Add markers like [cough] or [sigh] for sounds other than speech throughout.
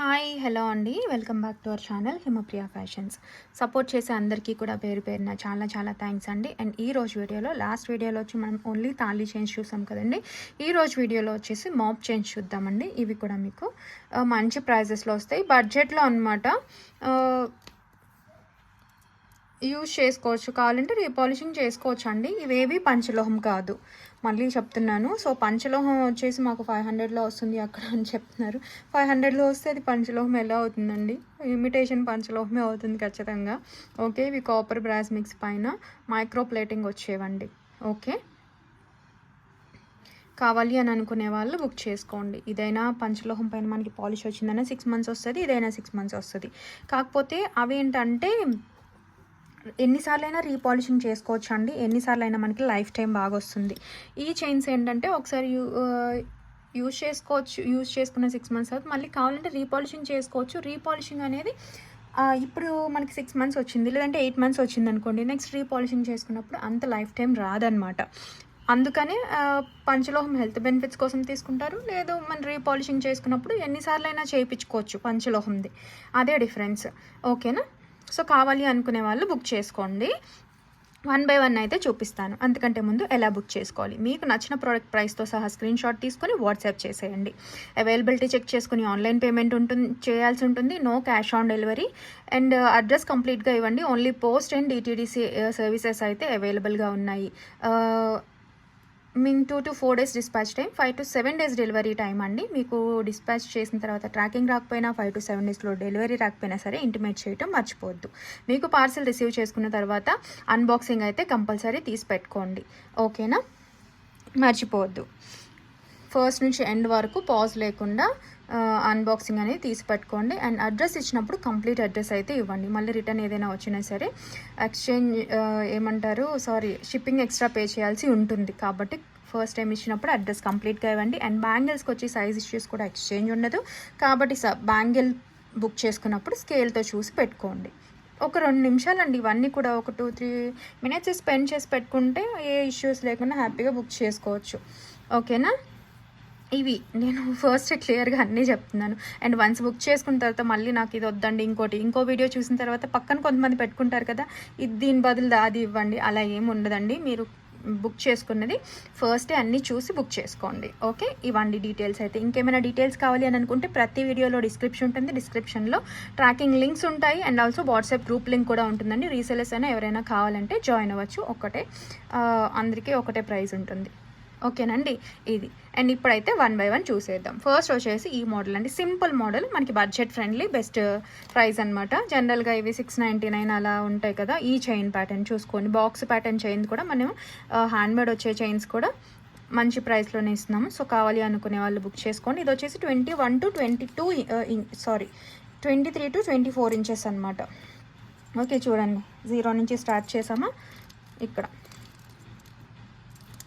Hi hello అండి. Welcome back to our channel Himapriya Fashions. Support చేసే అందరికీ కూడా పేరు పేరున చాలా చాలా థ్యాంక్స్ అండి. అండ్ ఈ రోజు వీడియోలో లాస్ట్ వీడియోలో వచ్చి మనం ఓన్లీ తాళీ చేంజ్ చూసాం కదండి. ఈ రోజు వీడియోలో వచ్చేసి మాప్ చేంజ్ చూద్దామండి. ఇవి కూడా మీకు మంచి ప్రైజెస్లో వస్తాయి. బడ్జెట్లో అనమాట యూజ్ చేసుకోవచ్చు కావాలంటే రీపాలిషింగ్ చేసుకోవచ్చు అండి ఇవేవి పంచలోహం కాదు. మళ్ళీ చెప్తున్నాను. సో పంచలోహం వచ్చేసి మాకు ఫైవ్ హండ్రెడ్లో వస్తుంది అక్కడ అని చెప్తున్నారు. ఫైవ్ హండ్రెడ్లో వస్తే అది పంచలోహం ఎలా అవుతుందండి? ఇమిటేషన్ పంచలోహమే అవుతుంది ఖచ్చితంగా. ఓకే ఇవి కాపర్ బ్రాస్ మిక్స్ పైన మైక్రో ప్లేటింగ్ వచ్చేవండి. ఓకే? కావాలి అని అనుకునే వాళ్ళు బుక్ చేసుకోండి. ఇదైనా పంచలోహం పైన మనకి పాలిష్ వచ్చిందైనా సిక్స్ మంత్స్ వస్తుంది ఇదైనా సిక్స్ మంత్స్ వస్తుంది. కాకపోతే అవి ఏంటంటే ఎన్నిసార్లు అయినా రీపాలిషింగ్ చేసుకోవచ్చు అండి ఎన్నిసార్లు అయినా మనకి లైఫ్ టైం బాగా వస్తుంది ఈ చైన్స్ ఏంటంటే ఒకసారి యూ యూజ్ చేసుకోవచ్చు యూజ్ చేసుకున్న సిక్స్ మంత్స్ తర్వాత మళ్ళీ కావాలంటే రీపాలిషింగ్ చేసుకోవచ్చు. రీపాలిషింగ్ అనేది ఇప్పుడు మనకి సిక్స్ మంత్స్ వచ్చింది. లేదంటే ఎయిట్ మంత్స్ వచ్చింది అనుకోండి. నెక్స్ట్ రీపాలిషింగ్ చేసుకున్నప్పుడు అంత లైఫ్ టైం రాదనమాట అందుకనే పంచలోహం హెల్త్ బెనిఫిట్స్ కోసం తీసుకుంటారు. లేదు మనం రీపాలిషింగ్ చేసుకున్నప్పుడు ఎన్నిసార్లు అయినా చేయించుకోవచ్చు పంచలోహంది. అదే డిఫరెన్స్. ఓకేనా? సో కావాలి అనుకునే వాళ్ళు బుక్ చేసుకోండి. వన్ బై వన్ అయితే చూపిస్తాను. అంతకంటే ముందు ఎలా బుక్ చేసుకోవాలి? మీకు నచ్చిన ప్రోడక్ట్ ప్రైస్తో సహా స్క్రీన్ షాట్ తీసుకొని వాట్సాప్ చేసేయండి. అవైలబిలిటీ చెక్ చేసుకుని ఆన్లైన్ పేమెంట్ ఉంటుంది చేయాల్సి ఉంటుంది. No cash on delivery. And address కంప్లీట్గా ఇవ్వండి. Only post and DTDC services అయితే అవైలబుల్గా ఉన్నాయి. Mean two to four days dispatch time five to seven days delivery time అండి. మీకు డిస్పాచ్ చేసిన తర్వాత ట్రాకింగ్ రాకపోయినా ఫైవ్ టు సెవెన్ డేస్లో డెలివరీ రాకపోయినా సరే ఇంటిమేట్ చేయటం మర్చిపోవద్దు. మీకు పార్సిల్ రిసీవ్ చేసుకున్న తర్వాత అన్బాక్సింగ్ అయితే కంపల్సరీ తీసి పెట్టుకోండి. ఓకేనా? మర్చిపోవద్దు. ఫస్ట్ నుంచి ఎండ్ వరకు పాజ్ లేకుండా అన్బాక్సింగ్ అనేది తీసి పెట్టుకోండి అండ్ అడ్రస్ ఇచ్చినప్పుడు కంప్లీట్ అడ్రస్ అయితే ఇవ్వండి. మళ్ళీ రిటర్న్ ఏదైనా వచ్చినా సరే ఎక్స్చేంజ్ ఏమంటారు? సారీ షిప్పింగ్ ఎక్స్ట్రా పే చేయాల్సి ఉంటుంది. కాబట్టి ఫస్ట్ టైం ఇచ్చినప్పుడు అడ్రస్ కంప్లీట్గా ఇవ్వండి. అండ్ బ్యాంగిల్స్కి వచ్చి సైజ్ ఇష్యూస్ కూడా ఎక్స్చేంజ్ ఉండదు. కాబట్టి స బ్యాంగిల్ బుక్ చేసుకున్నప్పుడు స్కేల్తో చూసి పెట్టుకోండి. ఒక రెండు నిమిషాలండి. ఇవన్నీ కూడా ఒక టూ త్రీ మినిట్స్ స్పెండ్ చేసి పెట్టుకుంటే ఏ ఇష్యూస్ లేకుండా హ్యాపీగా బుక్ చేసుకోవచ్చు. ఓకేనా ఇవి నేను ఫస్ట్ క్లియర్గా అన్నీ చెప్తున్నాను. అండ్ వన్స్ బుక్ చేసుకున్న తర్వాత మళ్ళీ నాకు ఇది వద్దండి ఇంకోటి. ఇంకో వీడియో చూసిన తర్వాత పక్కన కొంతమంది పెట్టుకుంటారు కదా ఇది దీని బదులు అది ఇవ్వండి అలా ఏమి ఉండదండి. మీరు బుక్ చేసుకున్నది ఫస్టే అన్నీ చూసి బుక్ చేసుకోండి. ఓకే ఇవ్వండి డీటెయిల్స్ అయితే. ఇంకేమైనా డీటెయిల్స్ కావాలి అని అనుకుంటే ప్రతి వీడియోలో డిస్క్రిప్షన్ ఉంటుంది. డిస్క్రిప్షన్లో ట్రాకింగ్ లింక్స్ ఉంటాయి. And also WhatsApp group link కూడా ఉంటుందండి. రీసెలర్స్ అయినా ఎవరైనా కావాలంటే జాయిన్ అవ్వచ్చు. ఒకటే అందరికీ ఒకటే ప్రైజ్ ఉంటుంది. ఓకేనండి. ఇది. అండ్ ఇప్పుడైతే వన్ బై వన్ చూసేద్దాం. ఫస్ట్ వచ్చేసి ఈ మోడల్ అండి. సింపుల్ మోడల్ మనకి బడ్జెట్ ఫ్రెండ్లీ బెస్ట్ ప్రైస్ అనమాట జనరల్గా ఇవి సిక్స్ నైంటీ నైన్ అలా ఉంటాయి కదా ఈ చైన్ ప్యాటర్న్ చూసుకోండి. బాక్స్ ప్యాటర్న్ చైన్ కూడా మనం హ్యాండ్మేడ్ వచ్చే చైన్స్ కూడా మంచి ప్రైస్లోనే ఇస్తున్నాము. సో కావాలి అనుకునే వాళ్ళు బుక్ చేసుకోండి. ఇది వచ్చేసి twenty one to twenty two sorry twenty three to twenty four inches అనమాట ఓకే చూడండి. జీరో నుంచి స్టార్ట్ చేసామా? ఇక్కడ.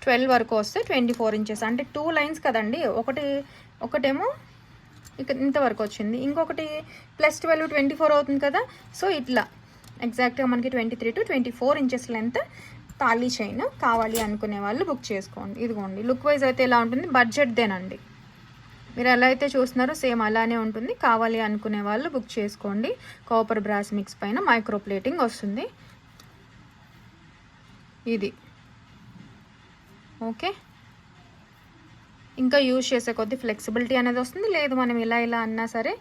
ట్వెల్వ్ వరకు వస్తే ట్వంటీ ఫోర్ ఇంచెస్. అంటే టూ లైన్స్ కదండి. ఒకటి ఒకటేమో ఇక ఇంతవరకు వచ్చింది. ఇంకొకటి ప్లస్ ట్వెల్వ్ ట్వంటీ ఫోర్ అవుతుంది కదా. సో ఇట్లా. ఎగ్జాక్ట్గా మనకి twenty three to twenty four inches length thali chain కావాలి అనుకునే వాళ్ళు బుక్ చేసుకోండి. ఇదిగోండి. లుక్ వైజ్ అయితే ఎలా ఉంటుంది? బడ్జెట్దేనండి మీరు ఎలా అయితే చూస్తున్నారో సేమ్ అలానే ఉంటుంది. కావాలి అనుకునే వాళ్ళు బుక్ చేసుకోండి. కాపర్ బ్రాస్ మిక్స్ పైన మైక్రో ప్లేటింగ్ వస్తుంది. ఇది. ఓకే. ఇంకా యూజ్ చేసే కొద్దీ ఫ్లెక్సిబిలిటీ అనేది వస్తుంది. లేదు మనం ఇలా ఇలా అన్నా సరే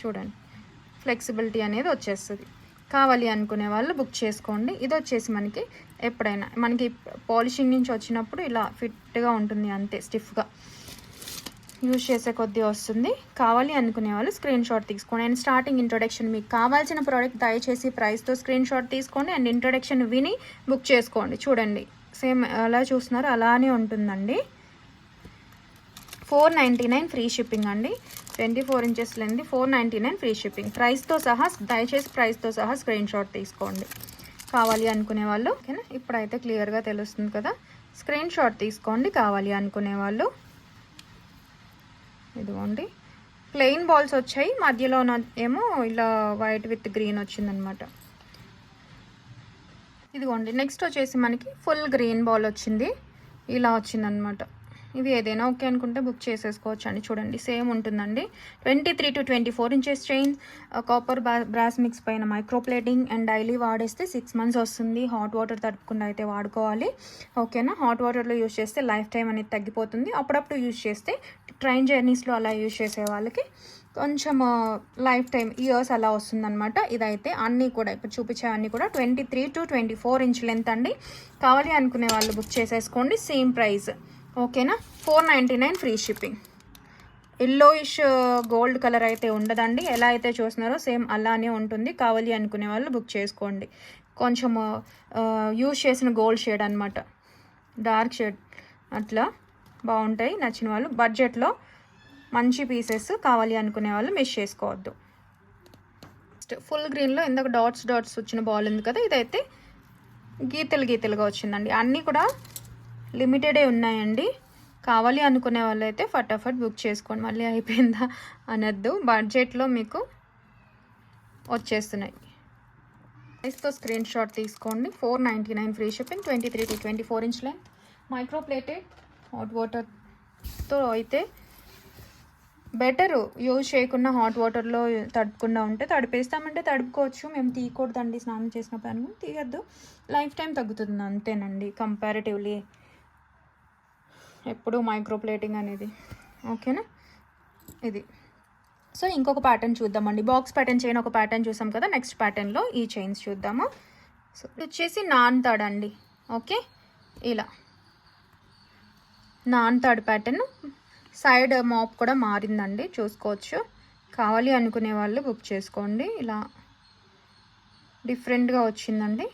చూడండి. ఫ్లెక్సిబిలిటీ అనేది వచ్చేస్తుంది. కావాలి అనుకునే వాళ్ళు బుక్ చేసుకోండి. ఇది వచ్చేసి మనకి ఎప్పుడైనా మనకి పాలిషింగ్ నుంచి వచ్చినప్పుడు ఇలా ఫిట్గా ఉంటుంది అంతే స్టిఫ్గా. యూజ్ చేసే కొద్దీ వస్తుంది. కావాలి అనుకునే వాళ్ళు స్క్రీన్ షాట్ తీసుకోండి. అండ్ స్టార్టింగ్ ఇంట్రొడక్షన్ మీకు కావాల్సిన ప్రోడక్ట్ దయచేసి ప్రైస్తో స్క్రీన్ షాట్ తీసుకోండి. అండ్ ఇంట్రొడక్షన్ విని బుక్ చేసుకోండి. చూడండి. సేమ్ ఎలా చూస్తున్నారో. అలానే ఉంటుందండి. Four ninety nine free shipping అండి. Twenty four inches length four ninety nine free shipping. ప్రైస్తో సహా దయచేసి ప్రైస్తో సహా స్క్రీన్ షాట్ తీసుకోండి. కావాలి అనుకునే వాళ్ళు ఓకేనా? ఇప్పుడైతే క్లియర్గా తెలుస్తుంది కదా? స్క్రీన్ షాట్ తీసుకోండి కావాలి అనుకునే వాళ్ళు. ఇదిగోండి. ప్లెయిన్ బాల్స్ వచ్చాయి. మధ్యలో ఏమో ఇలా వైట్ విత్ గ్రీన్ వచ్చిందనమాట. ఇదిగోండి నెక్స్ట్ వచ్చేసి మనకి ఫుల్ గ్రీన్ బాల్ వచ్చింది. ఇలా వచ్చిందనమాట ఇవి ఏదైనా ఓకే అనుకుంటే బుక్ చేసేసుకోవచ్చు అండి. చూడండి సేమ్ ఉంటుందండి. Twenty three to twenty four inches chain copper brass mix పైన మైక్రోప్లేటింగ్ అండ్ డైలీ వాడేస్తే సిక్స్ మంత్స్ వస్తుంది. హాట్ వాటర్ తడుపుకుండా అయితే వాడుకోవాలి. ఓకేనా హాట్ వాటర్లో యూజ్ చేస్తే లైఫ్ టైం అనేది తగ్గిపోతుంది. అప్పుడప్పుడు యూజ్ చేస్తే ట్రైన్ జర్నీస్లో అలా యూస్ చేసే వాళ్ళకి కొంచెం లైఫ్ టైం ఇయర్స్ అలా వస్తుందన్నమాట. ఇదైతే అన్నీ కూడా ఇప్పుడు చూపించేవన్నీ కూడా twenty three to twenty four inch length అండి. కావాలి అనుకునే వాళ్ళు బుక్ చేసేసుకోండి. Same price. ఓకేనా? Four ninety nine free shipping. Yellowish gold colour అయితే ఉండదండి. ఎలా అయితే చూస్తున్నారో సేమ్ అలానే ఉంటుంది. కావాలి అనుకునే వాళ్ళు బుక్ చేసుకోండి. కొంచెం యూజ్ చేసిన గోల్డ్ షేడ్ అనమాట డార్క్ షేడ్. అట్లా బాగుంటాయి. నచ్చిన వాళ్ళు. బడ్జెట్లో మంచి పీసెస్ కావాలి అనుకునే వాళ్ళు మిస్ చేసుకోవద్దు. ఫుల్ గ్రీన్లో ఇందాక డాట్స్ డాట్స్ వచ్చిన బాల్ ఉంది కదా ఇదైతే గీతలు గీతలుగా వచ్చిందండి. అన్నీ కూడా లిమిటెడే ఉన్నాయండి. కావాలి అనుకునే వాళ్ళు అయితే ఫటాఫట్ బుక్ చేసుకోండి. మళ్ళీ అయిపోయిందా అనద్దు. బడ్జెట్లో మీకు వచ్చేస్తున్నాయి. ప్రైస్తో స్క్రీన్ షాట్ తీసుకోండి. Four ninety nine free shipping twenty three to twenty four inch length micro plated hot వాటర్తో అయితే బెటర్. యూజ్ చేయకుండా హాట్ వాటర్లో తడపకుండా ఉంటే తడిపేస్తామంటే తడుపుకోవచ్చు. మేము తీయకూడదండి స్నానం చేసినప్పుడు అనుకుని తీయద్దు. లైఫ్ టైం తగ్గుతుంది అంతేనండి కంపారిటివ్లీ. ఎప్పుడు మైక్రోప్లేటింగ్ అనేది. ఓకేనా? ఇది. సో ఇంకొక ప్యాటర్న్ చూద్దామండి. బాక్స్ ప్యాటర్న్ చైన్ ఒక ప్యాటర్న్ చూసాం కదా? నెక్స్ట్ ప్యాటర్న్లో ఈ చైన్స్ చూద్దాము. సో ఇది వచ్చేసి నాన్ థర్డ్ అండి ఓకే? ఇలా. నాన్ థర్డ్ ప్యాటర్న్ సైడ్ మాప్ కూడా మారిందండి చూసుకోవచ్చు. కావాలి అనుకునే వాళ్ళు బుక్ చేసుకోండి. ఇలా డిఫరెంట్గా వచ్చిందండి.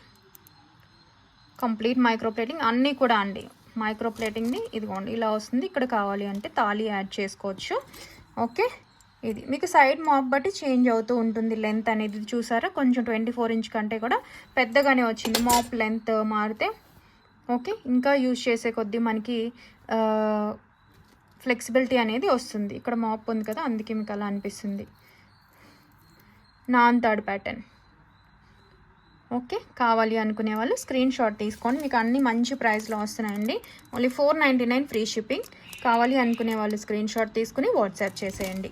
కంప్లీట్ మైక్రో ప్లేటింగ్ అన్నీ కూడా అండి. మైక్రో ప్లేటింగ్ని ఇదిగోండి ఇలా వస్తుంది. ఇక్కడ కావాలి అంటే తాళి యాడ్ చేసుకోవచ్చు. ఓకే? ఇది మీకు సైడ్ మాప్ బట్టి చేంజ్ అవుతూ ఉంటుంది లెంత్ అనేది. చూసారా? కొంచెం ట్వంటీ ఫోర్ ఇంచ్ కంటే కూడా పెద్దగానే వచ్చింది మాప్ లెంత్ మారితే. ఓకే? ఇంకా యూజ్ చేసే కొద్దీ మనకి ఫ్లెక్సిబిలిటీ అనేది వస్తుంది. ఇక్కడ మాప్ ఉంది కదా అందుకే మీకు అలా అనిపిస్తుంది. Non third pattern. ఓకే కావాలి అనుకునే వాళ్ళు స్క్రీన్ షాట్ తీసుకోండి. మీకు అన్ని మంచి ప్రైస్లో వస్తున్నాయండి. Only four ninety nine free shipping. కావాలి అనుకునే వాళ్ళు స్క్రీన్ షాట్ తీసుకుని వాట్సాప్ చేసేయండి.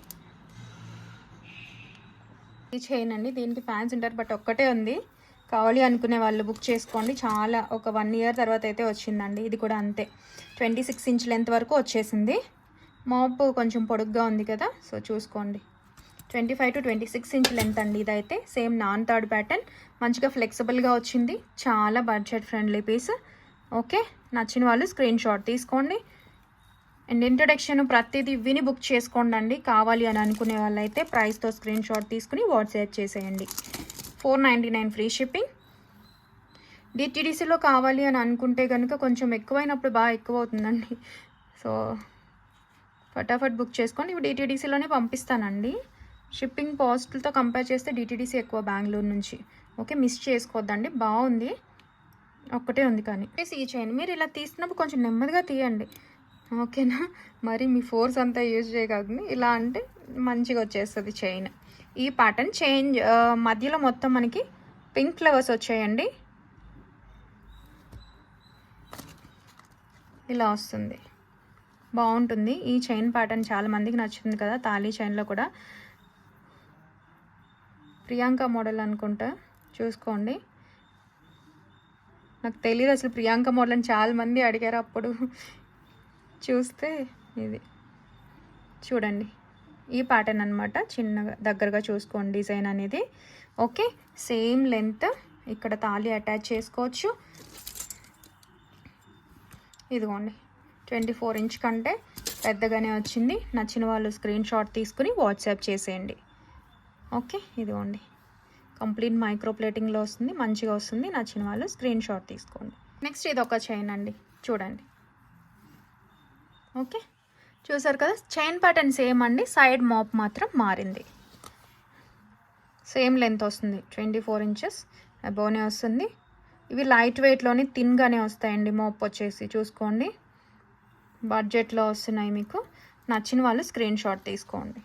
ఇది చేయనండి దీనికి ఫ్యాన్స్ ఉంటారు బట్ ఒక్కటే ఉంది. కావాలి అనుకునే వాళ్ళు బుక్ చేసుకోండి. చాలా ఒక వన్ ఇయర్ తర్వాత అయితే వచ్చిందండి. ఇది కూడా అంతే. ట్వంటీ సిక్స్ ఇంచ్ లెంత్ వరకు వచ్చేసింది. మాప్ కొంచెం పొడుగ్గా ఉంది కదా సో చూసుకోండి. Twenty five to twenty six inch length అండి ఇదైతే. సేమ్ నాన్ థర్డ్ ప్యాటర్న్ మంచిగా ఫ్లెక్సిబుల్గా వచ్చింది. చాలా బడ్జెట్ ఫ్రెండ్లీ పీస్ ఓకే నచ్చిన వాళ్ళు స్క్రీన్ షాట్ తీసుకోండి. అండ్ ఇంట్రడక్షన్ ప్రతిదీ విని బుక్ చేసుకోండి అండి కావాలి అని అనుకునే వాళ్ళైతే ప్రైస్తో స్క్రీన్ షాట్ తీసుకుని వాట్సాప్ చేసేయండి. Four ninety nine free shipping డిటీడీసీలో కావాలి అని అనుకుంటే కనుక కొంచెం ఎక్కువైనప్పుడు బాగా ఎక్కువ అవుతుందండి. సో ఫటాఫట్ బుక్ చేసుకోండి ఇవి డిటీడీసీలోనే పంపిస్తానండి. షిప్పింగ్ కాస్ట్లతో కంపేర్ చేస్తే డిటీడీసీ ఎక్కువ బెంగళూరు నుంచి. ఓకే మిస్ చేసుకోవద్దండి. బాగుంది. ఒక్కటే ఉంది కానీ. ఈ చేయండి మీరు ఇలా తీసినప్పుడు కొంచెం నెమ్మదిగా తీయండి. ఓకేనా? మరి మీ ఫోర్స్ అంతా యూజ్ చేయగలుగుతుంది ఇలా అంటే మంచిగా వచ్చేస్తుంది చైన్ ఈ ప్యాటర్న్ చేంజ్ మధ్యలో మొత్తం మనకి పింక్ ఫ్లవర్స్ వచ్చాయండి. ఇలా వస్తుంది. బాగుంటుంది. ఈ చైన్ ప్యాటర్న్ చాలా మందికి నచ్చుతుంది కదా తాళీ చైన్లో కూడా. ప్రియాంక మోడల్ అనుకుంటా. చూసుకోండి. నాకు తెలియదు అసలు ప్రియాంక మోడల్ అని చాలామంది అడిగారు అప్పుడు. చూస్తే ఇది. చూడండి. ఈ ప్యాటర్న్ అనమాట చిన్నగా దగ్గరగా చూసుకోండి డిజైన్ అనేది. Okay same length. ఇక్కడ తాళి అటాచ్ చేసుకోవచ్చు. ఇదిగోండి. ట్వంటీ ఫోర్ ఇంచ్ కంటే పెద్దగానే వచ్చింది. నచ్చిన వాళ్ళు స్క్రీన్ షాట్ తీసుకుని వాట్సాప్ చేసేయండి. ఓకే ఇదిగోండి. కంప్లీట్ మైక్రో ప్లేటింగ్లో వస్తుంది మంచిగా వస్తుంది. నచ్చిన వాళ్ళు స్క్రీన్ షాట్ తీసుకోండి. నెక్స్ట్ ఇది ఒక చైన్ అండి. చూడండి. ఓకే చూసారు కదా? చైన్ ప్యాటర్న్ సేమ్ అండి. సైడ్ మాప్ మాత్రం మారింది. సేమ్ లెంత్ వస్తుంది. Twenty four inches. అబోనే వస్తుంది. ఇవి లైట్ వెయిట్లోని థిన్గానే వస్తాయండి. మోప్ వచ్చేసి చూసుకోండి. బడ్జెట్లో వస్తున్నాయి మీకు. నచ్చిన వాళ్ళు స్క్రీన్ షాట్ తీసుకోండి.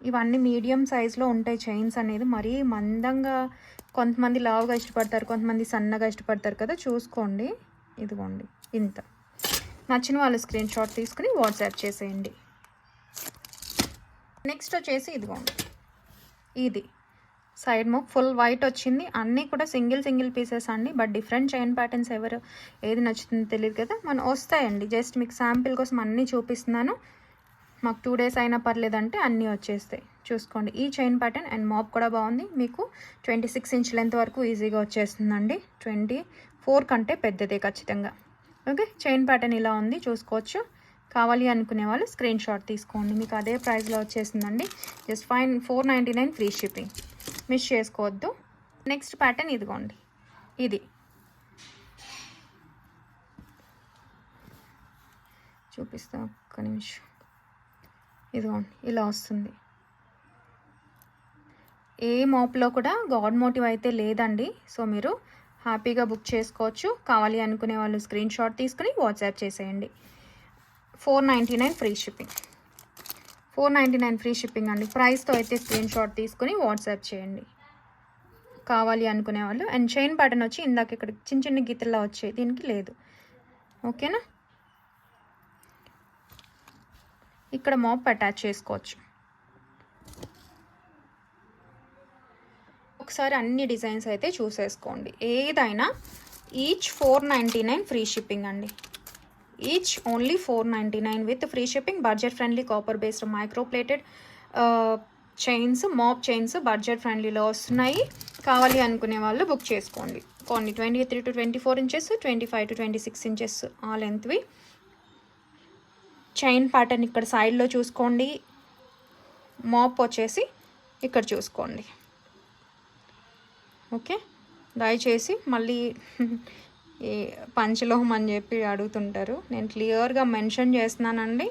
ఇవన్నీ మీడియం సైజులో ఉంటాయి చైన్స్ అనేది. మరీ మందంగా కొంతమంది లావుగా ఇష్టపడతారు కొంతమంది సన్నగా ఇష్టపడతారు కదా. చూసుకోండి. ఇదిగోండి. ఇంత. నచ్చిన వాళ్ళు స్క్రీన్ షాట్ తీసుకుని వాట్సాప్ చేసేయండి. నెక్స్ట్ వచ్చేసి ఇదిగోండి. ఇది. సైడ్ ముక్ ఫుల్ వైట్ వచ్చింది. అన్నీ కూడా సింగిల్ సింగిల్ పీసెస్ అండి. బట్ డిఫరెంట్ చైన్ ప్యాటర్న్స్ ఎవరు ఏది నచ్చుతుందో తెలియదు కదా. మనం వస్తాయండి. జస్ట్ మీకు శాంపిల్ కోసం అన్నీ చూపిస్తున్నాను. మాకు టూ డేస్ అయినా పర్లేదంటే అన్నీ వచ్చేస్తాయి. చూసుకోండి. ఈ చైన్ ప్యాటర్న్ అండ్ మాప్ కూడా బాగుంది. మీకు ట్వంటీ సిక్స్ ఇంచ్ లెంత్ వరకు ఈజీగా వచ్చేస్తుందండి. ట్వంటీ ఫోర్ కంటే పెద్దదే ఖచ్చితంగా. ఓకే? చైన్ ప్యాటర్న్ ఇలా ఉంది. చూసుకోవచ్చు. కావాలి అనుకునే వాళ్ళు స్క్రీన్ షాట్ తీసుకోండి. మీకు అదే ప్రైస్లో వచ్చేసిందండి just fine four ninety nine free shipping. Miss చేసుకోవద్దు. నెక్స్ట్ ప్యాటర్న్ ఇదిగోండి. ఇది. చూపిస్తా ఒక్క నిమిషం. ఇదిగోండి ఇలా వస్తుంది. ఏ మోప్లో కూడా గాడ్ మోటివ్ అయితే లేదండి. సో మీరు హ్యాపీగా బుక్ చేసుకోవచ్చు. కావాలి అనుకునే వాళ్ళు స్క్రీన్ షాట్ తీసుకుని వాట్సాప్ చేసేయండి. Four ninety nine free shipping. Four ninety nine free shipping అండి. ప్రైస్తో అయితే స్క్రీన్ షాట్ తీసుకుని వాట్సాప్ చేయండి. కావాలి అనుకునే వాళ్ళు. అండ్ చైన్ ప్యాటర్న్ వచ్చి ఇందాక ఇక్కడ చిన్న చిన్న గీతల్లో వచ్చాయి దీనికి లేదు. ఓకేనా? ఇక్కడ మాప్ అటాచ్ చేసుకోవచ్చు. ఒకసారి అన్ని డిజైన్స్ అయితే చూసేసుకోండి. ఏదైనా each four ninety nine free shipping అండి. Each only four ninety nine with free shipping budget friendly copper based microplated chains MOP chains budget ఫ్రెండ్లీలో వస్తున్నాయి కావాలి అనుకునే వాళ్ళు బుక్ చేసుకోండి. కొన్ని twenty three to twenty four inches twenty five to twenty six inches ఆ లెంత్వి చైన్ ప్యాటర్న్ ఇక్కడ సైడ్లో చూసుకోండి. మాప్ వచ్చేసి ఇక్కడ చూసుకోండి. ఓకే దయచేసి మళ్ళీ పంచలోహం అని చెప్పి అడుగుతుంటారు. నేను క్లియర్గా మెన్షన్ చేస్తున్నానండి.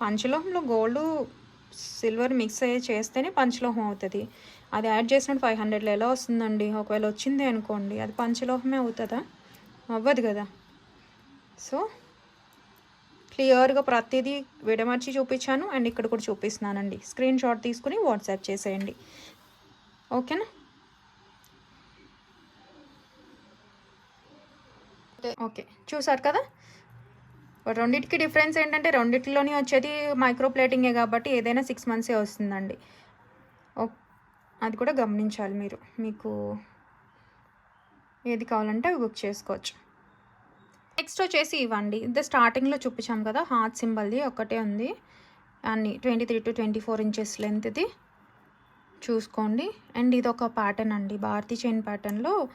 పంచలోహంలో గోల్డ్ సిల్వర్ మిక్స్ అయ్యి చేస్తేనే పంచలోహం అవుతుంది. అది యాడ్ చేసినట్టు ఫైవ్ హండ్రెడ్లో ఎలా వస్తుందండి? ఒకవేళ వచ్చింది అనుకోండి అది పంచలోహమే అవుతుందా? అవ్వదు కదా. సో క్లియర్గా ప్రతిదీ విడమర్చి చూపించాను. అండ్ ఇక్కడ కూడా చూపిస్తున్నానండి. స్క్రీన్ షాట్ తీసుకుని వాట్సాప్ చేసేయండి. ఓకేనా? ఓకే. చూసారు కదా? రెండింటికి డిఫరెన్స్ ఏంటంటే రెండింటిలోనే వచ్చేది మైక్రో ప్లేటింగే కాబట్టి ఏదైనా సిక్స్ మంత్సే వస్తుందండి. ఓ- అది కూడా గమనించాలి మీరు. మీకు ఏది కావాలంటే అవి బుక్ చేసుకోవచ్చు. నెక్స్ట్ వచ్చేసి ఇవ్వండి. ఇది స్టార్టింగ్లో చూపించాం కదా హార్ట్ సింబల్ది ఒకటే ఉంది. అన్ని twenty three to twenty four inches లెంత్ది. చూసుకోండి. అండ్ ఇది ఒక ప్యాటర్న్ అండి. భారతీ చైన్ ప్యాటర్న్లో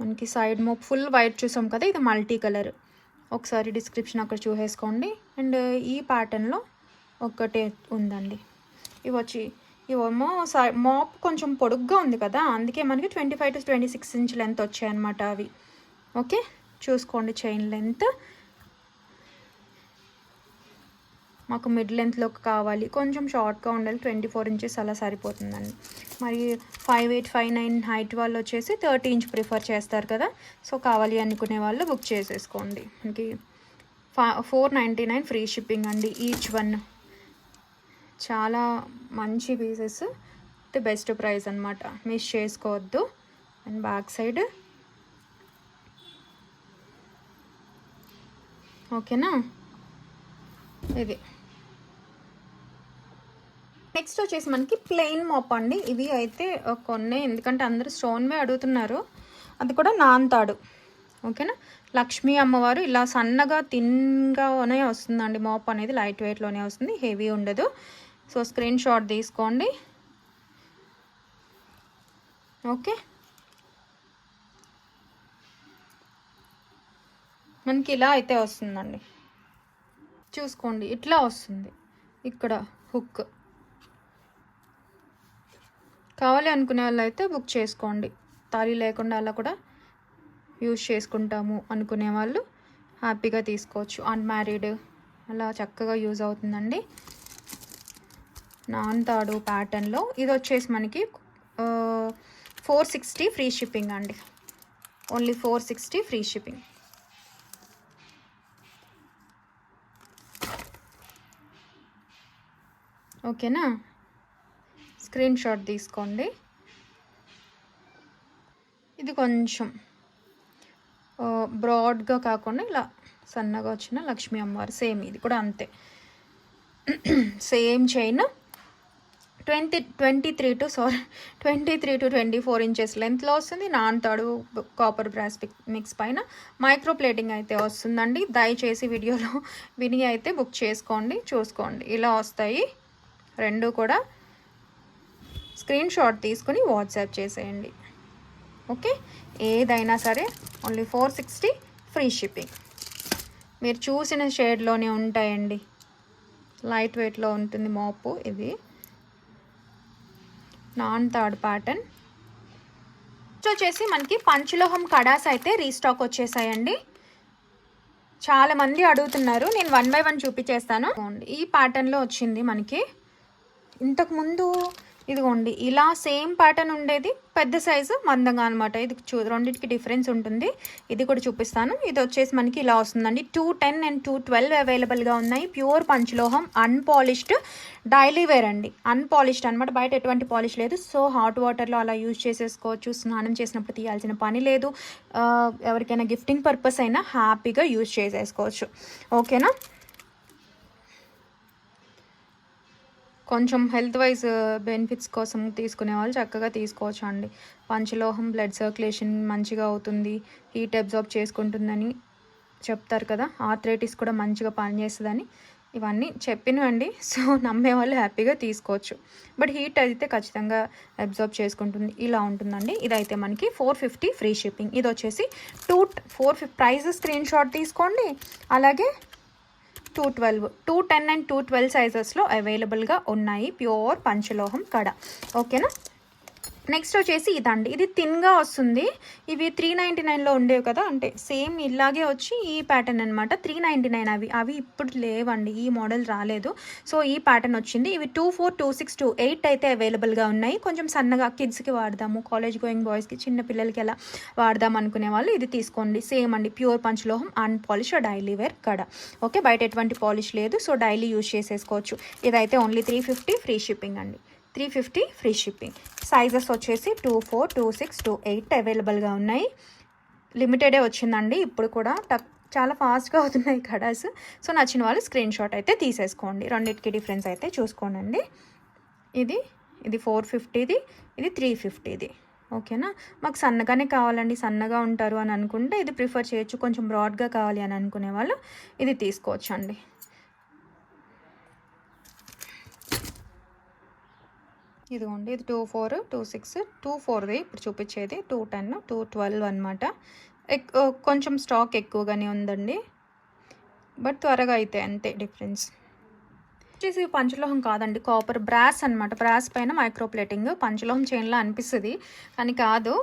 మనకి సైడ్ మోప్ ఫుల్ వైట్ చూసాం కదా ఇది మల్టీ కలర్. ఒకసారి డిస్క్రిప్షన్ అక్కడ చూసేసుకోండి. అండ్ ఈ ప్యాటర్న్లో ఒక్కటే ఉందండి. ఇవి వచ్చి ఇవేమో సై మాప్ కొంచెం పొడుగ్గా ఉంది కదా అందుకే మనకి twenty five to twenty six inch length వచ్చాయన్నమాట అవి. ఓకే? చూసుకోండి చైన్ లెంత్. మాకు మిడ్ లెంత్లో కావాలి. కొంచెం షార్ట్గా ఉండాలి. ట్వంటీ ఫోర్ ఇంచెస్ అలా సరిపోతుందండి. మరి five eight five nine height వాళ్ళు వచ్చేసి థర్టీ ఇంచ్ ప్రిఫర్ చేస్తారు కదా. సో కావాలి అనుకునే వాళ్ళు బుక్ చేసేసుకోండి. మనకి ఫా four ninety nine free shipping అండి. ఈచ్ వన్ చాలా మంచి పీసెస్ ది బెస్ట్ ప్రైస్ అనమాట మిస్ చేసుకోవద్దు. అండ్ బ్యాక్ సైడ్ ఓకేనా ఇది. నెక్స్ట్ వచ్చేసి మనకి ప్లెయిన్ మాప్ అండి. ఇవి అయితే కొన్ని ఎందుకంటే అందరూ స్టోన్వే అడుగుతున్నారు. అది కూడా నాంతాడు. ఓకేనా? లక్ష్మీ అమ్మవారు ఇలా సన్నగా తిన్గానే వస్తుందండి. మాప్ అనేది లైట్ వెయిట్లోనే వస్తుంది. హెవీ ఉండదు. సో స్క్రీన్ షాట్ తీసుకోండి. ఓకే? మనకి ఇలా అయితే వస్తుందండి. చూసుకోండి. ఇట్లా వస్తుంది. ఇక్కడ హుక్ కావాలి అనుకునే వాళ్ళు అయితే బుక్ చేసుకోండి. తాళీ లేకుండా అలా కూడా యూజ్ చేసుకుంటాము అనుకునే వాళ్ళు హ్యాపీగా తీసుకోవచ్చు. అన్మ్యారీడ్ అలా చక్కగా యూజ్ అవుతుందండి. నాన్ తాడు ప్యాటర్న్లో ఇది వచ్చేసి మనకి ఫోర్ సిక్స్టీ ఫ్రీ షిప్పింగ్ అండి. Only four sixty free shipping ఓకేనా స్క్రీన్ షాట్ తీసుకోండి. ఇది కొంచెం బ్రాడ్గా కాకుండా ఇలా సన్నగా వచ్చిన లక్ష్మీ అమ్మవారు సేమ్ ఇది కూడా అంతే. Same chain twenty twenty three two sorry twenty three two twenty four inches లెంత్లో వస్తుంది. నాన్ తాడు కాపర్ బ్రాస్ మిక్స్ పైన మైక్రో ప్లేటింగ్ అయితే వస్తుందండి. దయచేసి వీడియోలో విని అయితే బుక్ చేసుకోండి చూసుకోండి. ఇలా వస్తాయి. రెండు కూడా స్క్రీన్ షాట్ తీసుకుని వాట్సాప్ చేసేయండి. ఓకే? ఏదైనా సరే only four sixty free shipping. మీరు చూసిన షేడ్లోనే ఉంటాయండి. లైట్ వెయిట్లో ఉంటుంది మోపు ఇది. నాన్ థర్డ్ ప్యాటర్న్. వచ్చేసి మనకి పంచలోహం కడాస్ అయితే రీస్టాక్ వచ్చేసాయండి. చాలామంది అడుగుతున్నారు. నేను వన్ బై వన్ చూపించేస్తాను. ఈ ప్యాటర్న్లో వచ్చింది మనకి. ఇంతకుముందు ఇదిగోండి ఇలా సేమ్ ప్యాటర్న్ ఉండేది పెద్ద సైజు మందంగా అనమాట ఇది చూ రెండింటికి డిఫరెన్స్ ఉంటుంది. ఇది కూడా చూపిస్తాను. ఇది వచ్చేసి మనకి ఇలా వస్తుందండి. Two ten and two twelve అవైలబుల్గా ఉన్నాయి. ప్యూర్ పంచలోహం అన్పాలిష్డ్ డైలీ వేర్ అండి. అన్పాలిష్డ్ అనమాట బయట ఎటువంటి పాలిష్ లేదు. సో హాట్ వాటర్లో అలా యూజ్ చేసేసుకోవచ్చు. స్నానం చేసినప్పుడు తీయాల్సిన పని లేదు. ఎవరికైనా గిఫ్టింగ్ పర్పస్ అయినా హ్యాపీగా యూజ్ చేసేసుకోవచ్చు. ఓకేనా కొంచెం హెల్త్ వైజ్ బెనిఫిట్స్ కోసం తీసుకునే వాళ్ళు చక్కగా తీసుకోవచ్చు అండి పంచలోహం బ్లడ్ సర్క్యులేషన్ మంచిగా అవుతుంది. హీట్ అబ్జార్బ్ చేసుకుంటుందని చెప్తారు కదా. ఆర్థరైటిస్ కూడా మంచిగా పనిచేస్తుందని ఇవన్నీ చెప్పినవండి. [laughs] సో నమ్మే వాళ్ళు హ్యాపీగా తీసుకోవచ్చు. బట్ హీట్ అయితే ఖచ్చితంగా అబ్జార్బ్ చేసుకుంటుంది. ఇలా ఉంటుందండి. ఇదైతే మనకి ఫోర్ ఫిఫ్టీ ఫ్రీ షిప్పింగ్ ఇది వచ్చేసి two four fifty price screen shot తీసుకోండి. అలాగే two twelve two ten and two twelve సైజెస్లో అవైలబుల్గా ఉన్నాయి. ప్యూర్ పంచలోహం కడ. ఓకేనా నెక్స్ట్ వచ్చేసి ఇదండి ఇది థిన్గా వస్తుంది. ఇవి త్రీ నైంటీ నైన్లో ఉండేవి కదా అంటే సేమ్ ఇలాగే వచ్చి ఈ ప్యాటర్న్ అనమాట త్రీ నైంటీ నైన్ అవి. అవి ఇప్పుడు లేవండి. ఈ మోడల్ రాలేదు. సో ఈ ప్యాటర్న్ వచ్చింది. ఇవి two four two six two eight అయితే అవైలబుల్గా ఉన్నాయి. కొంచెం సన్నగా కిడ్స్కి వాడదాము కాలేజ్ గోయింగ్ బాయ్స్కి చిన్న పిల్లలకి ఎలా వాడదాం అనుకునే వాళ్ళు ఇది తీసుకోండి. సేమ్ అండి. ప్యూర్ పంచలోహం అన్పాలిష్ డైలీ వేర్ కడ. ఓకే బయట ఎటువంటి పాలిష్ లేదు. సో డైలీ యూజ్ చేసేసుకోవచ్చు. ఇదైతే only three fifty free shipping అండి. Three fifty free shipping. Sizes వచ్చేసి two four two six two eight అవైలబుల్గా ఉన్నాయి. లిమిటెడే వచ్చిందండి. ఇప్పుడు కూడా టక్ చాలా ఫాస్ట్గా అవుతున్నాయి కడాస్ సో నచ్చిన వాళ్ళు స్క్రీన్ షాట్ అయితే తీసేసుకోండి. రెండింటికి డిఫరెన్స్ అయితే చూసుకోండి ఇది ఇది ఫోర్ ఫిఫ్టీది ఇది త్రీ ఫిఫ్టీది. ఓకేనా? మాకు సన్నగానే కావాలండి. సన్నగా ఉంటారు అని అనుకుంటే ఇది ప్రిఫర్ చేయొచ్చు. కొంచెం బ్రాడ్గా కావాలి అని అనుకునే వాళ్ళు ఇది తీసుకోవచ్చు ఇదిగోండి ఇది two four two six two ఫోర్ది ఇప్పుడు చూపించేది. టూ టెన్ టూ ట్వెల్వ్ అనమాట కొంచెం స్టాక్ ఎక్కువగానే ఉందండి. బట్ త్వరగా అయితే అంతే డిఫరెన్స్ వచ్చేసి పంచలోహం కాదండి కాపర్ బ్రాస్ అనమాట బ్రాస్ పైన మైక్రోప్లేటింగ్ పంచలోహం చైన్లా అనిపిస్తుంది. కానీ కాదు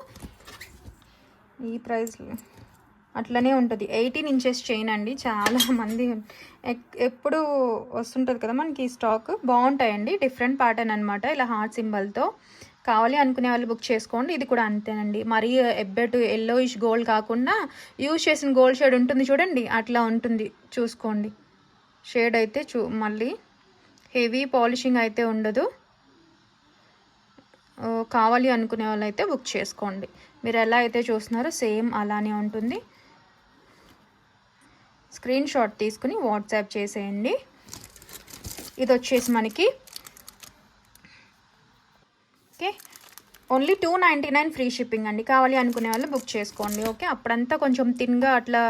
ఈ ప్రైస్లో అట్లనే ఉంటుంది. ఎయిటీన్ ఇంచెస్ చైన్ అండి. చాలా మంది ఎప్పుడు వస్తుంటుంది కదా మనకి స్టాక్ బాగుంటాయండి. డిఫరెంట్ ప్యాటర్న్ అనమాట ఇలా హార్ట్ సింబల్తో కావాలి అనుకునే వాళ్ళు బుక్ చేసుకోండి. ఇది కూడా అంతేనండి. మరీ ఎబ్బెట్ ఎల్లోయిష్ గోల్డ్ కాకుండా యూజ్ చేసిన గోల్డ్ షేడ్ ఉంటుంది చూడండి. అట్లా ఉంటుంది. చూసుకోండి. షేడ్ అయితే చూ మళ్ళీ హెవీ పాలిషింగ్ అయితే ఉండదు. కావాలి అనుకునే వాళ్ళు అయితే బుక్ చేసుకోండి. మీరు ఎలా అయితే చూస్తున్నారో సేమ్ అలానే ఉంటుంది. స్క్రీన్ షాట్ తీసుకుని వాట్సాప్ చేసేయండి. ఇది వచ్చేసి మనకి. Okay. Only two ninety nine free shipping అండి. కావాలి అనుకునే వాళ్ళు బుక్ చేసుకోండి. ఓకే. అప్పుడంతా కొంచెం థిన్గా అట్లా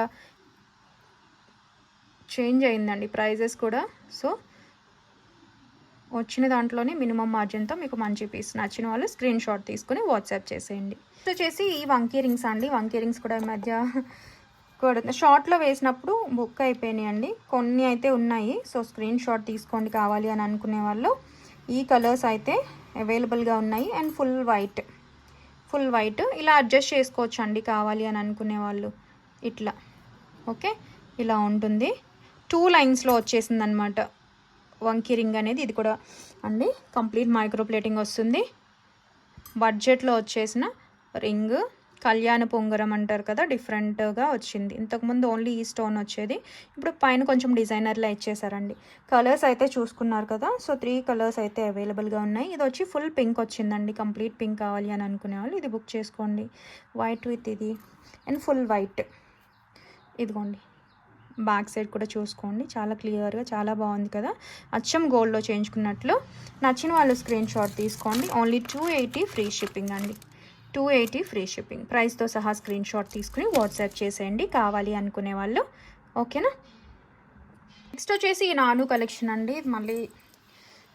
చేంజ్ అయిందండి ప్రైజెస్ కూడా. సో వచ్చిన దాంట్లోనే మినిమం మార్జిన్తో మీకు మంచి పీస్ నచ్చిన వాళ్ళు స్క్రీన్ షాట్ తీసుకుని వాట్సాప్ చేసేయండి. వచ్చేసి ఈ వంకీ రింగ్స్ అండి. వంకీ రింగ్స్ కూడా ఈ మధ్య కూడా షార్ట్లో వేసినప్పుడు బుక్ అయిపోయినాయి అండి. కొన్ని అయితే ఉన్నాయి. సో స్క్రీన్ షాట్ తీసుకోండి కావాలి అని అనుకునే వాళ్ళు. ఈ కలర్స్ అయితే అవైలబుల్గా ఉన్నాయి. And full white full white ఇలా అడ్జస్ట్ చేసుకోవచ్చు అండి కావాలి అని అనుకునే వాళ్ళు. ఇట్లా. ఓకే ఇలా ఉంటుంది. టూ లైన్స్లో వచ్చేసింది అనమాట వంకీ రింగ్ అనేది ఇది కూడా అండి. కంప్లీట్ మైక్రో ప్లేటింగ్ వస్తుంది. బడ్జెట్లో వచ్చేసిన రింగ్. కళ్యాణ పొంగరం అంటారు కదా డిఫరెంట్గా వచ్చింది. ఇంతకుముందు ఓన్లీ ఈ స్టోన్ వచ్చేది. ఇప్పుడు పైన కొంచెం డిజైనర్లా ఇచ్చేసారండి కలర్స్ అయితే చూసుకున్నారు కదా సో త్రీ కలర్స్ అయితే అవైలబుల్గా ఉన్నాయి. ఇది వచ్చి ఫుల్ పింక్ వచ్చిందండి. కంప్లీట్ పింక్ కావాలి అని అనుకునే వాళ్ళు ఇది బుక్ చేసుకోండి. వైట్ విత్ ఇది. And full white. ఇదిగోండి. బ్యాక్ సైడ్ కూడా చూసుకోండి. చాలా క్లియర్గా చాలా బాగుంది కదా. అచ్చం గోల్డ్లో చేయించుకున్నట్లు. నచ్చిన వాళ్ళు స్క్రీన్ షాట్ తీసుకోండి. Only two eighty free shipping అండి. Two eighty free shipping. ప్రైస్తో సహా స్క్రీన్ షాట్ తీసుకుని వాట్సాప్ చేసేయండి. కావాలి అనుకునే వాళ్ళు. ఓకేనా? నెక్స్ట్ వచ్చేసి ఈ నాను కలెక్షన్ అండి. మళ్ళీ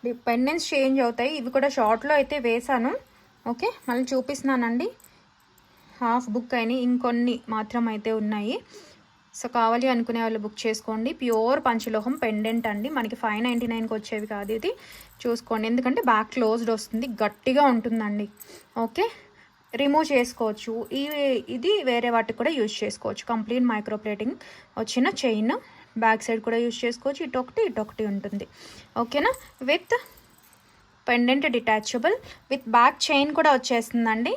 డిపెండెన్స్ చేంజ్ అవుతాయి. ఇవి కూడా షార్ట్లో అయితే వేశాను. ఓకే? మళ్ళీ చూపిస్తున్నానండి. హాఫ్ బుక్ అయినాయి ఇంకొన్ని మాత్రం అయితే ఉన్నాయి. సో కావాలి అనుకునే వాళ్ళు బుక్ చేసుకోండి. ప్యూర్ పంచలోహం పెండెంట్ అండి. మనకి ఫైవ్ నైంటీ నైన్కి వచ్చేవి కాదు ఇది. చూసుకోండి. ఎందుకంటే బ్యాక్ క్లోజ్డ్ వస్తుంది. గట్టిగా ఉంటుందండి. ఓకే? రిమూవ్ చేసుకోవచ్చు. ఈ ఇది వేరే వాటికి కూడా యూజ్ చేసుకోవచ్చు. కంప్లీట్ మైక్రోప్లేటింగ్ వచ్చిన చైన్ బ్యాక్ సైడ్ కూడా యూజ్ చేసుకోవచ్చు. ఇటు ఒకటి ఇటు ఒకటి ఉంటుంది. ఓకేనా with pendant detachable with back chain కూడా వచ్చేస్తుందండి.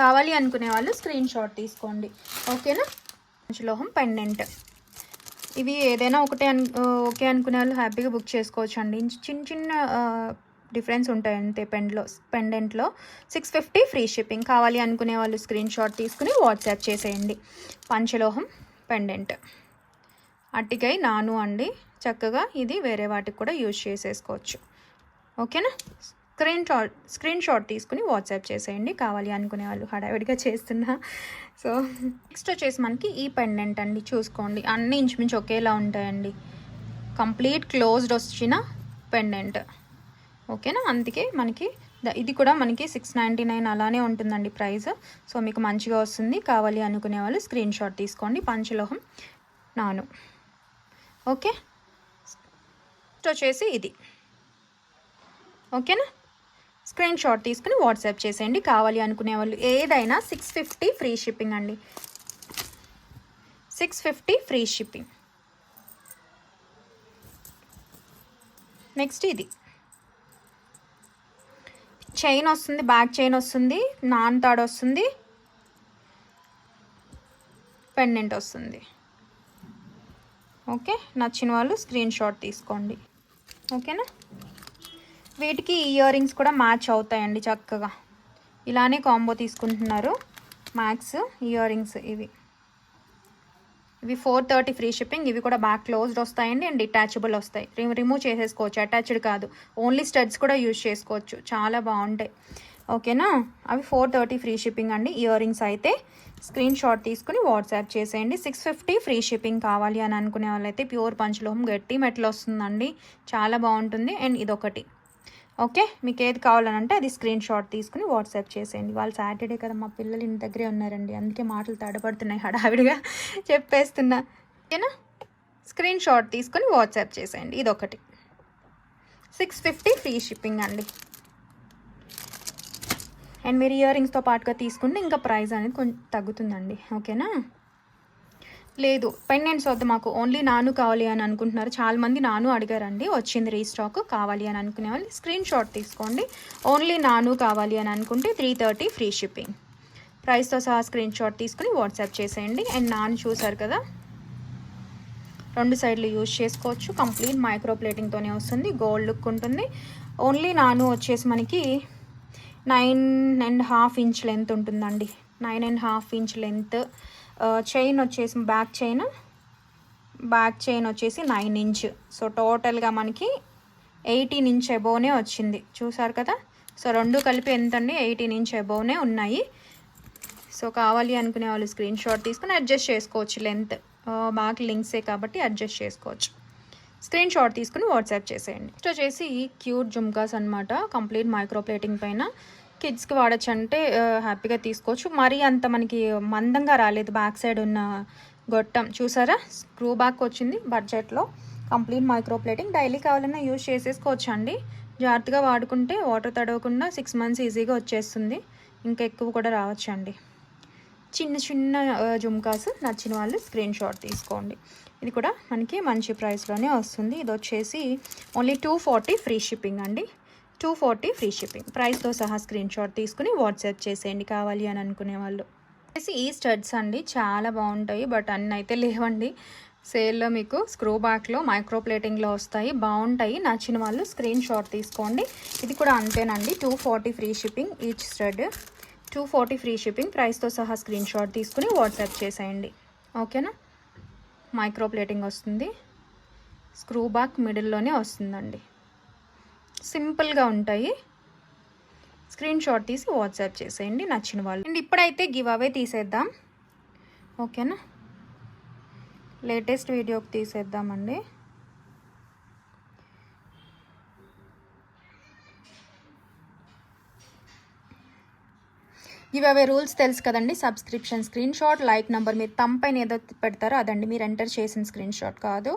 కావాలి అనుకునే వాళ్ళు స్క్రీన్ షాట్ తీసుకోండి. ఓకేనా లోహం పెండెంట్ ఇవి ఏదైనా ఒకటే అను ఓకే అనుకునే వాళ్ళు హ్యాపీగా బుక్ చేసుకోవచ్చు అండి చిన్న చిన్న డిఫరెన్స్ ఉంటాయి అంతే పెండ్లో పెండెంట్లో. Six fifty free shipping. కావాలి అనుకునే వాళ్ళు స్క్రీన్ షాట్ తీసుకుని వాట్సాప్ చేసేయండి. పంచలోహం పెండెంట్. అట్టికై నాను అండి. చక్కగా ఇది వేరే వాటికి కూడా యూజ్ చేసేసుకోవచ్చు. ఓకేనా? స్క్రీన్ షాట్ స్క్రీన్ షాట్ తీసుకుని వాట్సాప్ చేసేయండి. కావాలి అనుకునే వాళ్ళు హడావిడిగా చేస్తున్నా. సో నెక్స్ట్ వచ్చేసి మనకి ఈ పెండెంట్ అండి. చూసుకోండి. అన్నీ ఇంచుమించు ఒకేలా ఉంటాయండి. కంప్లీట్ క్లోజ్డ్ వచ్చిన పెండెంట్. ఓకేనా? అందుకే మనకి ఇది కూడా మనకి సిక్స్ నైంటీ నైన్ అలానే ఉంటుందండి ప్రైస్. సో మీకు మంచిగా వస్తుంది. కావాలి అనుకునే వాళ్ళు స్క్రీన్ షాట్ తీసుకోండి. పంచలోహం నాను. ఓకే? నెక్స్ట్ వచ్చేసి ఇది. ఓకేనా? స్క్రీన్ షాట్ తీసుకుని వాట్సాప్ చేసేయండి. కావాలి అనుకునే వాళ్ళు ఏదైనా సిక్స్ ఫిఫ్టీ ఫ్రీ షిప్పింగ్ అండి. Six fifty free shipping next ఇది. చైన్ వస్తుంది బ్యాక్ చైన్ వస్తుంది నాన్ తాడు వస్తుంది పెండెంట్ వస్తుంది. ఓకే నచ్చిన వాళ్ళు స్క్రీన్ షాట్ తీసుకోండి. ఓకేనా? వీటికి ఇయర్ రింగ్స్ కూడా మ్యాచ్ అవుతాయండి చక్కగా. ఇలానే కాంబో తీసుకుంటున్నారు. మ్యాక్స్ ఇయర్ రింగ్స్ ఇవి. ఇవి ఫోర్ థర్టీ ఫ్రీ షిప్పింగ్ ఇవి కూడా బ్యాక్ క్లోజ్డ్ వస్తాయండి అండ్ డిటాచబుల్ వస్తాయి. రిమూవ్ చేసేసుకోవచ్చు అటాచ్డ్ కాదు. ఓన్లీ స్టడ్స్ కూడా యూజ్ చేసుకోవచ్చు. చాలా బాగుంటాయి. ఓకేనా? అవి ఫోర్ థర్టీ ఫ్రీ షిప్పింగ్ అండి. ఇయర్ రింగ్స్ అయితే స్క్రీన్ షాట్ తీసుకుని వాట్సాప్ చేసేయండి. సిక్స్ ఫిఫ్టీ ఫ్రీ షిప్పింగ్ కావాలి అని అనుకునే వాళ్ళైతే ప్యూర్ పంచలోహం గట్టి మెట్లు వస్తుందండి. చాలా బాగుంటుంది. అండ్ ఇదొకటి. ఓకే? మీకు ఏది కావాలనంటే అది స్క్రీన్ షాట్ తీసుకుని వాట్సాప్ చేసేయండి. వాళ్ళు సాటర్డే కదా మా పిల్లలు ఇంటి దగ్గరే ఉన్నారండి. అందుకే మాటలు తడబడుతున్నాయి హడావిడిగా [laughs] చెప్పేస్తున్నా. ఓకేనా స్క్రీన్ షాట్ తీసుకుని వాట్సాప్ చేసేయండి. ఇదొకటి. సిక్స్ ఫిఫ్టీ ఫ్రీ షిప్పింగ్ అండి. అండ్ మీరు ఇయర్ రింగ్స్తో పాటుగా తీసుకుంటే ఇంకా ప్రైస్ అనేది కొంచెం తగ్గుతుందండి. ఓకేనా? లేదు పెండెంట్స్ వద్దు మాకు ఓన్లీ నాను కావాలి అని అనుకుంటున్నారు. చాలా మంది నాను అడిగారండి వచ్చింది రీస్టాక్ కావాలి అని అనుకునే వాళ్ళు స్క్రీన్ షాట్ తీసుకోండి. ఓన్లీ నాను కావాలి అని అనుకుంటే త్రీ థర్టీ ఫ్రీ షిప్పింగ్ ప్రైస్తో సహా స్క్రీన్ షాట్ తీసుకుని వాట్సాప్ చేసేయండి. అండ్ నాను చూసారు కదా రెండు సైడ్లు యూజ్ చేసుకోవచ్చు. కంప్లీట్ మైక్రో ప్లేటింగ్తోనే వస్తుంది గోల్డ్ లుక్ ఉంటుంది. ఓన్లీ నాను వచ్చేసి మనకి nine and half inch length ఉంటుందండి. Nine and half inch length chain వచ్చేసి బ్యాక్ చైన్ బ్యాక్ చైన్ వచ్చేసి నైన్ ఇంచ్ సో టోటల్గా మనకి ఎయిటీన్ ఇంచ్ అబోవ్నే వచ్చింది. చూసారు కదా? సో రెండు కలిపి ఎంత అండి ఎయిటీన్ ఇంచ్ అబోవ్నే ఉన్నాయి. సో కావాలి అనుకునే వాళ్ళు స్క్రీన్ షాట్ తీసుకుని అడ్జస్ట్ చేసుకోవచ్చు లెంత్ బాగా లింక్సే కాబట్టి అడ్జస్ట్ చేసుకోవచ్చు. స్క్రీన్ షాట్ తీసుకుని వాట్సాప్ చేసేయండి. నెక్స్ట్ వచ్చేసి క్యూట్ జుమ్కాస్ అనమాట కంప్లీట్ మైక్రో ప్లేటింగ్ పైన. కిడ్స్కి వాడచ్చు అంటే హ్యాపీగా తీసుకోవచ్చు. మరీ అంత మనకి మందంగా రాలేదు. బ్యాక్ సైడ్ ఉన్న గొట్టం. చూసారా? స్క్రూ బ్యాక్ వచ్చింది బడ్జెట్లో. కంప్లీట్ మైక్రో ప్లేటింగ్ డైలీ కావాలన్నా యూజ్ చేసేసుకోవచ్చు అండి జాగ్రత్తగా వాడుకుంటే వాటర్ తడవకుండా సిక్స్ మంత్స్ ఈజీగా వచ్చేస్తుంది. ఇంకా ఎక్కువ కూడా రావచ్చు అండి చిన్న చిన్న జుమ్కాస్ నచ్చిన వాళ్ళు స్క్రీన్ షాట్ తీసుకోండి. ఇది కూడా మనకి మంచి ప్రైస్లోనే వస్తుంది. ఇది వచ్చేసి only two forty free shipping అండి. Two forty free shipping. ప్రైస్తో సహా స్క్రీన్ షాట్ తీసుకుని వాట్సాప్ చేసేయండి కావాలి అని అనుకునే వాళ్ళు. వచ్చేసి ఈ స్టడ్స్ అండి చాలా బాగుంటాయి బట్ అన్నీ అయితే లేవండి. సేల్లో మీకు స్క్రూ బ్యాక్లో మైక్రో ప్లేటింగ్లో వస్తాయి బాగుంటాయి. నచ్చిన వాళ్ళు స్క్రీన్ షాట్ తీసుకోండి. ఇది కూడా అంతేనండి two forty free shipping each stud. Two forty free shipping ప్రైస్తో సహా స్క్రీన్ షాట్ తీసుకుని వాట్సాప్ చేసేయండి. ఓకేనా? మైక్రో ప్లేటింగ్ వస్తుంది. స్క్రూ బ్యాక్ మిడిల్లోనే వస్తుందండి. సింపుల్గా ఉంటాయి. స్క్రీన్ షాట్ తీసి వాట్సాప్ చేసేయండి నచ్చిన వాళ్ళు. అండ్ ఇప్పుడైతే గివ్ అవే తీసేద్దాం. ఓకేనా? లేటెస్ట్ వీడియోకి తీసేద్దామండి. ఇవి అవే రూల్స్ తెలుసు కదండి subscription screen shot like number మీరు తమ్ పైన ఏదో పెడతారో అదండి మీరు ఎంటర్ చేసిన స్క్రీన్ షాట్ కాదు.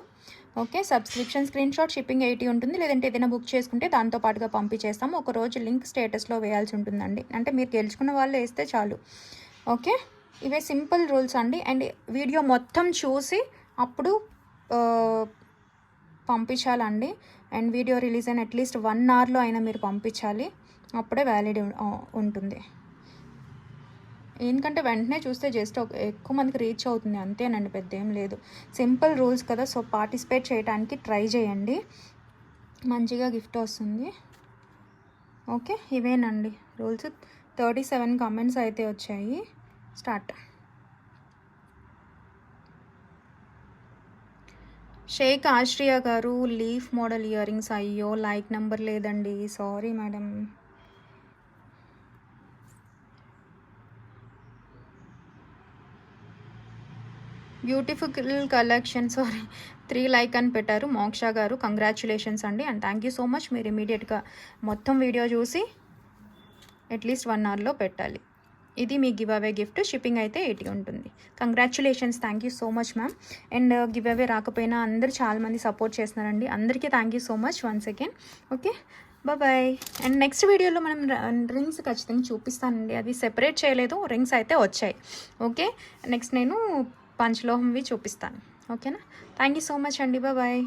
Okay subscription screen shot shipping eighty ఉంటుంది. లేదంటే ఏదైనా బుక్ చేసుకుంటే దాంతో పాటుగా పంపించేస్తాము. ఒక రోజు లింక్ స్టేటస్లో వేయాల్సి ఉంటుందండి. అంటే మీరు గెలుచుకున్న వాళ్ళు వేస్తే చాలు. ఓకే ఇవే సింపుల్ రూల్స్ అండి. అండ్ వీడియో మొత్తం చూసి అప్పుడు పంపించాలండి. అండ్ వీడియో రిలీజ్ అయిన అట్లీస్ట్ వన్ అవర్లో అయినా మీరు పంపించాలి. అప్పుడే వ్యాలిడ్ ఉంటుంది. ఎందుకంటే వెంటనే చూస్తే జస్ట్ ఒక ఎక్కువ మందికి రీచ్ అవుతుంది. అంతేనండి పెద్ద ఏం లేదు. సింపుల్ రూల్స్ కదా సో పార్టిసిపేట్ చేయడానికి ట్రై చేయండి. మంచిగా గిఫ్ట్ వస్తుంది. ఓకే ఇవేనండి. రూల్స్ థర్టీ సెవెన్ కామెంట్స్ అయితే వచ్చాయి. స్టార్ట్. షేక్ ఆశ్రియ గారు లీఫ్ మోడల్ ఇయర్ రింగ్స్. అయ్యో లైక్ నెంబర్ లేదండి. Sorry madam. Beautiful collection sorry. Three like అని పెట్టారు మోక్ష గారు. కంగ్రాచులేషన్స్ అండి. And thank you so much మీరు ఇమీడియట్గా మొత్తం వీడియో చూసి అట్లీస్ట్ వన్ అవర్లో పెట్టాలి. ఇది మీ గివ్ అవే గిఫ్ట్ షిప్పింగ్ అయితే ఎయిటీ ఉంటుంది. Congratulations thank you so much ma'am and giveaway రాకపోయినా అందరు చాలామంది సపోర్ట్ చేస్తున్నారండి. అందరికీ thank you so much once again okay bye and next వీడియోలో మనం రింగ్స్ ఖచ్చితంగా చూపిస్తానండి. అది సెపరేట్ చేయలేదు. రింగ్స్ అయితే వచ్చాయి. ఓకే నెక్స్ట్ నేను పంచలోహంవి చూపిస్తాను. ఓకేనా? థ్యాంక్ యూ సో మచ్ అండి. బాయ్